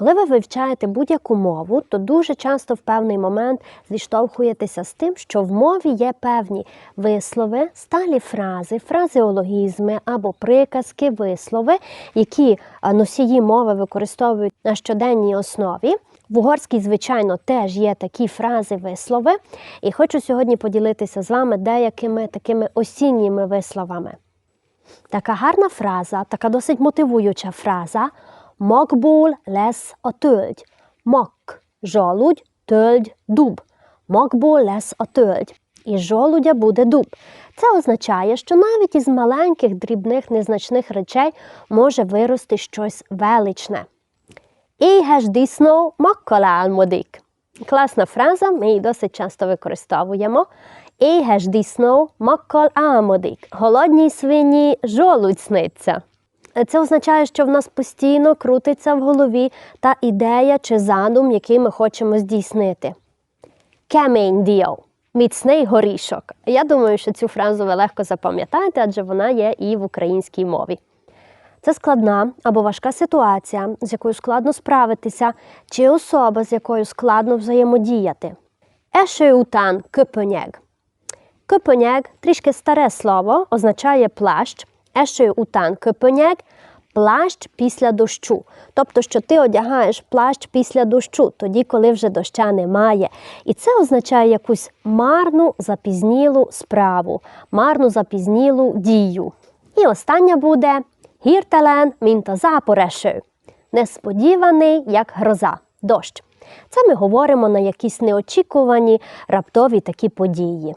Коли ви вивчаєте будь-яку мову, то дуже часто в певний момент зіштовхуєтеся з тим, що в мові є певні вислови, сталі фрази, фразеологізми або приказки, вислови, які носії мови використовують на щоденній основі. В угорській, звичайно, теж є такі фрази, вислови, і хочу сьогодні поділитися з вами деякими такими осінніми висловами. Така гарна фраза, така досить мотивуюча фраза Мокбул лес отölgy. Мок жолудь, тölgy дуб. Мокбул лес отölgy. Із жолудя буде дуб. Це означає, що навіть із маленьких, дрібних, незначних речей може вирости щось величне. Disznó makkal álmodik. Класна фраза, ми її досить часто використовуємо. Disznó makkal álmodik. Голодній свині жолудь сниться. Це означає, що в нас постійно крутиться в голові та ідея чи задум, який ми хочемо здійснити. Кемень діяв. Міцний горішок. Я думаю, що цю фразу ви легко запам'ятаєте, адже вона є і в українській мові. Це складна або важка ситуація, з якою складно справитися, чи особа, з якою складно взаємодіяти. Után köpönyeg. Köpönyeg – трішки старе слово, означає плащ. Eső után köpönyeg – плащ після дощу. Тобто, що ти одягаєш плащ після дощу, тоді, коли вже доща немає. І це означає якусь марну запізнілу справу, марну запізнілу дію. І остання буде Hirtelen, mint a. Несподіваний, як гроза, дощ. Це ми говоримо на якісь неочікувані раптові такі події.